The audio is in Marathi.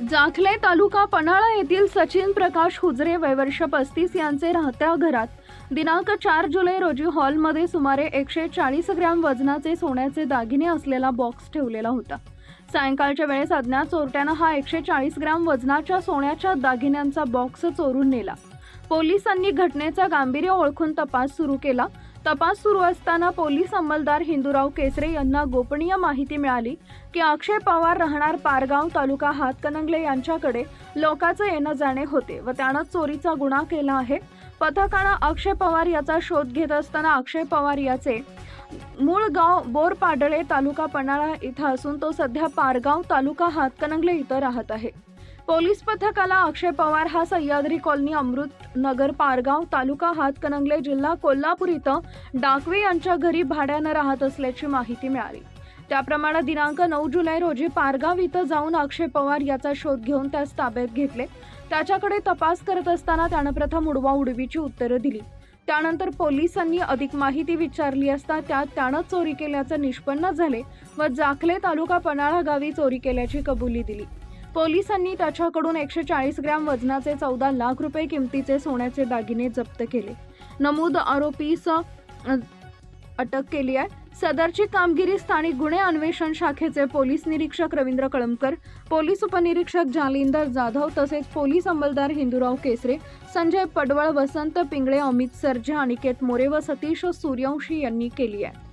जाखले तालुका पन्हाळा येथील सचिन प्रकाश हुजरे वयवर्ष पस्तीस यांचे राहत्या घरात. दिनांक चार जुलै रोजी हॉलमध्ये सुमारे एकशे चाळीस ग्रॅम वजनाचे सोन्याचे दागिने असलेला बॉक्स ठेवलेला होता. सायंकाळच्या वेळेस अज्ञात चोरट्यानं हा एकशे चाळीस ग्रॅम वजनाच्या सोन्याच्या दागिन्यांचा बॉक्स चोरून नेला. पोलिसांनी घटनेचा गांभीर्य ओळखून तपास सुरू केला. तपास सुरू असताना पोलीस अंमलदार हिंदूराव केसरे यांना गोपनीय माहिती मिळाली की अक्षय पवार राहणार पारगाव तालुका हातकणंगले यांच्याकडे लोकांचं येणं जाणे होते व त्यानं चोरीचा गुन्हा केला आहे. पथकानं अक्षय पवार याचा शोध घेत असताना अक्षय पवार याचे मूळ गाव बोरपाडळे तालुका पन्हाळा इथं असून तो सध्या पारगाव तालुका हातकणंगले इथं राहत आहे. पोलीस पथकाला अक्षय पवार हा सह्याद्री कॉलनी अमृत नगर पारगाव तालुका हातकणंगले जिल्हा कोल्हापूर इथं डाकवे यांच्या घरी भाड्यानं राहत असल्याची माहिती मिळाली. त्याप्रमाणे दिनांक नऊ जुलै रोजी पारगाव इथं जाऊन अक्षय पवार याचा शोध घेऊन त्यास ताब्यात घेतले. त्याच्याकडे तपास करत असताना त्यानं प्रथम उडवा उडवीची उत्तरं दिली. त्यानंतर पोलिसांनी अधिक माहिती विचारली असता त्यात त्यानं चोरी केल्याचं निष्पन्न झाले व जाखले तालुका पन्हाळा गावी चोरी केल्याची कबुली दिली. पोलिसांनी त्याच्याकडून एकशे चाळीस ग्रॅम वजनाचे चौदा लाख रुपये किमतीचे सोन्याचे दागिने जप्त केले. नमूद आरोपीस अटक केली आहे. सदरची कामगिरी स्थानिक गुन्हे अन्वेषण शाखेचे पोलीस निरीक्षक रवींद्र कळमकर पोलीस उपनिरीक्षक जालिंदर जाधव तसेच पोलीस अंमलदार हिंदूराव केसरे संजय पडवळ वसंत पिंगळे अमित सरजे अनिकेत मोरे व सतीश सूर्यवंशी यांनी केली आहे.